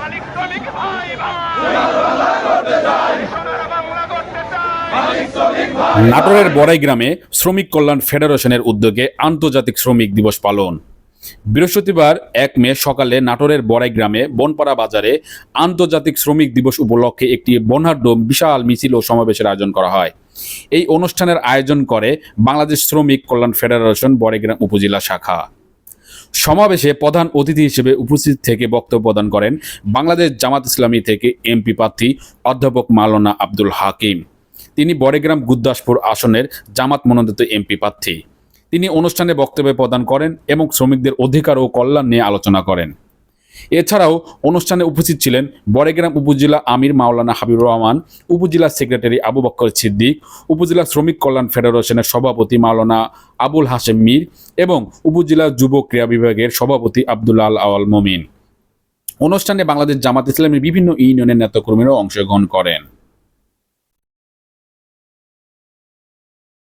মালিক শ্রমিক ভাই ভাই। করতে চাই। নাটোরের বড়াই গ্রামে শ্রমিক কল্যাণ ফেডারেশনের উদ্যোগে আন্তর্জাতিক শ্রমিক দিবস পালন। বৃহস্পতিবার এক মে সকালে নাটোরের বড়াই গ্রামে বনপাড়া বাজারে আন্তর্জাতিক শ্রমিক দিবস উপলক্ষে একটি বর্ণাঢ্য বিশাল মিছিল ও সমাবেশের আয়োজন করা হয়। এই অনুষ্ঠানের আয়োজন করে বাংলাদেশ শ্রমিক কল্যাণ ফেডারেশন বড়াইগ্রাম উপজেলা শাখা। সমাবেশে প্রধান অতিথি হিসেবে উপস্থিত থেকে বক্তব্য প্রদান করেন বাংলাদেশ জামাত ইসলামী থেকে এমপি প্রার্থী অধ্যাপক মালনা আব্দুল হাকিম। তিনি বড়েগ্রাম গুদ্দাসপুর আসনের জামাত মনোনীত এমপি প্রার্থী। তিনি অনুষ্ঠানে বক্তব্য প্রদান করেন এবং শ্রমিকদের অধিকার ও কল্যাণ নিয়ে আলোচনা করেন। এছাড়াও অনুষ্ঠানে উপস্থিত ছিলেন বড়েগ্রাম উপজেলা আমির মাওলানা হাবিব রহমান, উপজেলা সেক্রেটারি আবু বক্কর সিদ্দিক, উপজেলা শ্রমিক কল্যাণ ফেডারেশনের সভাপতি মাওলানা আবুল হাশেম মীর এবং উপজেলা যুব ক্রীড়া বিভাগের সভাপতি আব্দুল্লাহ আল আওয়াল মমিন। অনুষ্ঠানে বাংলাদেশ জামাত ইসলামের বিভিন্ন ইউনিয়নের নেতাকর্মীরাও অংশগ্রহণ করেন।